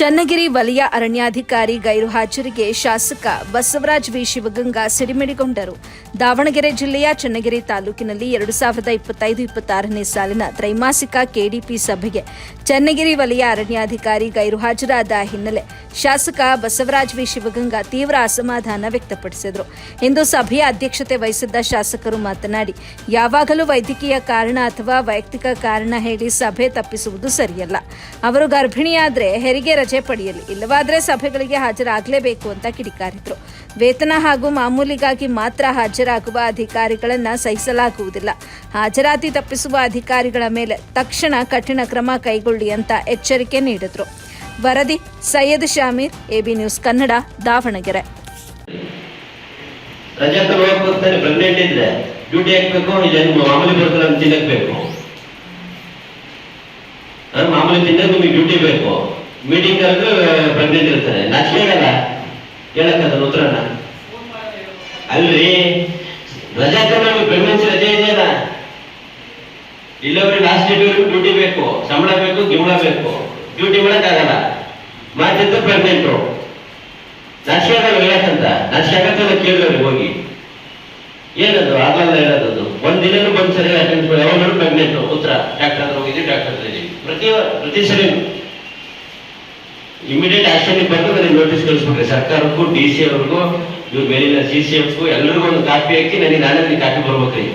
ಚನ್ನಗಿರಿ ವಲಯ ಅರಣ್ಯಾಧಿಕಾರಿ ಗೈರು ಹಾಜರಿಗೆ ಶಾಸಕ ಬಸವರಾಜ್ ವಿ ಶಿವಗಂಗಾ ಸಿಡಿಮಿಡಿಗೊಂಡರು. ದಾವಣಗೆರೆ ಜಿಲ್ಲೆಯ ಚನ್ನಗಿರಿ ತಾಲೂಕಿನಲ್ಲಿ ಎರಡು ಸಾವಿರದ ಇಪ್ಪತ್ತೈದು ಇಪ್ಪತ್ತಾರನೇ ಸಾಲಿನ ತ್ರೈಮಾಸಿಕ ಕೆಡಿಪಿ ಸಭೆಗೆ ಚನ್ನಗಿರಿ ವಲಯ ಅರಣ್ಯಾಧಿಕಾರಿ ಗೈರು ಹಾಜರಾದ ಹಿನ್ನೆಲೆ ಶಾಸಕ ಬಸವರಾಜ್ ವಿ ಶಿವಗಂಗಾ ತೀವ್ರ ಅಸಮಾಧಾನ ವ್ಯಕ್ತಪಡಿಸಿದರು. ಇಂದು ಸಭೆಯ ಅಧ್ಯಕ್ಷತೆ ವಹಿಸಿದ್ದ ಶಾಸಕರು ಮಾತನಾಡಿ, ಯಾವಾಗಲೂ ವೈದ್ಯಕೀಯ ಕಾರಣ ಅಥವಾ ವೈಯಕ್ತಿಕ ಕಾರಣ ಹೇಳಿ ಸಭೆ ತಪ್ಪಿಸುವುದು ಸರಿಯಲ್ಲ. ಅವರು ಗರ್ಭಿಣಿಯಾದ್ರೆ ಹೆರಿಗೆ ರಜೆ ಪಡೆಯಲಿ, ಇಲ್ಲವಾದ್ರೆ ಸಭೆಗಳಿಗೆ ಹಾಜರಾಗಲೇಬೇಕು ಅಂತ ಕಿಡಿಕಾರಿದ್ರು. ವೇತನ ಹಾಗೂ ಮಾಮೂಲಿಗಾಗಿ ಮಾತ್ರ ಹಾಜರಾಗುವ ಅಧಿಕಾರಿಗಳನ್ನ ಸಹಿಸಲಾಗುವುದಿಲ್ಲ. ಹಾಜರಾತಿ ತಪ್ಪಿಸುವ ಅಧಿಕಾರಿಗಳ ಮೇಲೆ ತಕ್ಷಣ ಕಠಿಣ ಕ್ರಮ ಕೈಗೊಳ್ಳಿ ಅಂತ ಎಚ್ಚರಿಕೆ ನೀಡಿದ್ರು. ವರದಿ, Syed Shamir, AB news Kannada, Davanagere. Duty ಹಾಕ್ಬೇಕು ಇಲ್ಲೇನು ಮಾಮೂಲಿ ಬರ್ತಾರೆ ಅಂತ ಮಾಮೂಲಿ ತಿನ್ನಕ್ಕೆ ಡ್ಯೂಟಿ ಬೇಕು. ಮೀಟಿಂಗ್ ಕರೆದು ಬಂದಿದ್ದಿರ್ತಾರೆ. ಇರ್ತಾರೆ ನಾಚಿಕೆ ಆಗಲ್ಲ ಹೇಳಕ್ಕದ ಉತ್ತರನ? ಅಲ್ರಿ. ರಜಾ ನಮಗೆ ಪ್ರೆಗ್ನೆನ್ಸಿ ರಜೆ ಇದೆಯಲ್ಲ? ಇಲ್ಲವ್ರಿಗೆ ಲಾಸ್ಟ್ ಡೇಟ್ ಡ್ಯೂಟಿ ಬೇಕು. ಸಂಬಳ ಬೇಕು ಗಿಂಬಳ ಬೇಕು. ಡ್ಯೂಟಿ ಮಾಡಕ್ಕಾಗಲ್ಲ. ಮಾಡ್ತಿದ್ದು ಪ್ರೆಗ್ನೆಂಟು ನಾಚಿಕೆ ಆಗಲ್ಲ ಹೇಳಕ್ಕಂತ. ನಾಚಿಕೆ ಆಗತ್ತಲ್ಲ ಕೇಳಿದವ್ರಿಗೆ ಹೋಗಿ. ಏನದು? ಆಗಲ್ಲ ಹೇಳೋದು ಒಂದ್ ದಿನನೂ ಬಂದ್ ಸರಿ ಅಟೆಂಡ್ ಯಾವಾಗ ಪ್ರೆಗ್ನೆಂಟ್ ಉತ್ತರ. ಡಾಕ್ಟರ್ ಹೋಗಿದ್ವಿ ಡಾಕ್ಟರ್ ಪ್ರತಿ ಪ್ರತಿ ಸರಿ ಇಮಿಡಿಯೇಟ್ ಆಕ್ಷನ್ ಬಂದು ನನಗೆ ನೋಟಿಸ್ ಕಳಿಸ್ಬಿಟ್ರೆ ಸರ್ಕಾರಕ್ಕೂ ಡಿ ಸಿ ಅವ್ರಿಗೂ, ಇವ್ರ ಮೇಲಿನ ಸಿ ಸಿ ಎಫ್ಗೂ ಎಲ್ಲರಿಗೂ ಒಂದು ಕಾಪಿ ಹಾಕಿ ನನಗೆ ನಾನೇ ಕಾಪಿ ಬರ್ಬೇಕ್ರಿ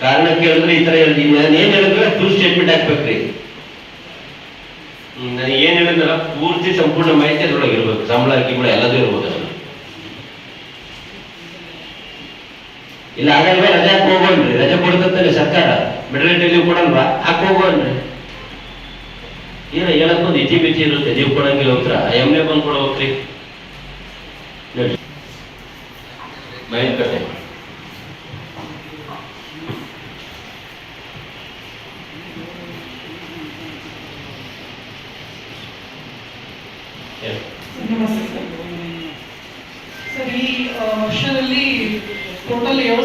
ಕಾರಣ ಕೇಳಿದ್ರೆ ಈ ತರ ನಾನು ಏನ್ ಹೇಳಿದ್ರೆ ಫುಲ್ ಸ್ಟೇಟ್ಮೆಂಟ್ ಹಾಕ್ಬೇಕ್ರಿ. ನನಗೆ ಏನ್ ಹೇಳಿದ್ರಲ್ಲ ಪೂರ್ತಿ ಸಂಪೂರ್ಣ ಮಾಹಿತಿ ಅದ್ರೊಳಗೆ ಇರ್ಬೇಕು. ಸಂಬಳ, ಗಿಂಬಳ ಎಲ್ಲದೂ ಇರ್ಬೋದು. ಇಲ್ಲ ಆಗಲ್ವೇ ರಜೆ ಹಾಕಿ ಹೋಗೋಣ್ರಿ ರಜೆ ಕೊಡ್ತಂತಾನೆ ಸರ್ಕಾರ. Maternity leave ಕೊಡಲ್ವಾ? ಹಾಕಿ ಏನ ಹೇಳಕ್ ಒಂದು ಇತಿ ಬಿತಿ ಇರುತ್ತೆ ನೀವು ಕೊಡಂಗಿಲ್ಲ ಉತ್ತರ ಎಮ್ನೆ ಬಂದು ಕೊಡ್ಬೇಕ್ರಿ ನೋಡಿ. ಮೈನ್ ಸರ್ ಈ ವರ್ಷದಲ್ಲಿ ಟೋಟಲ್ ಏಳು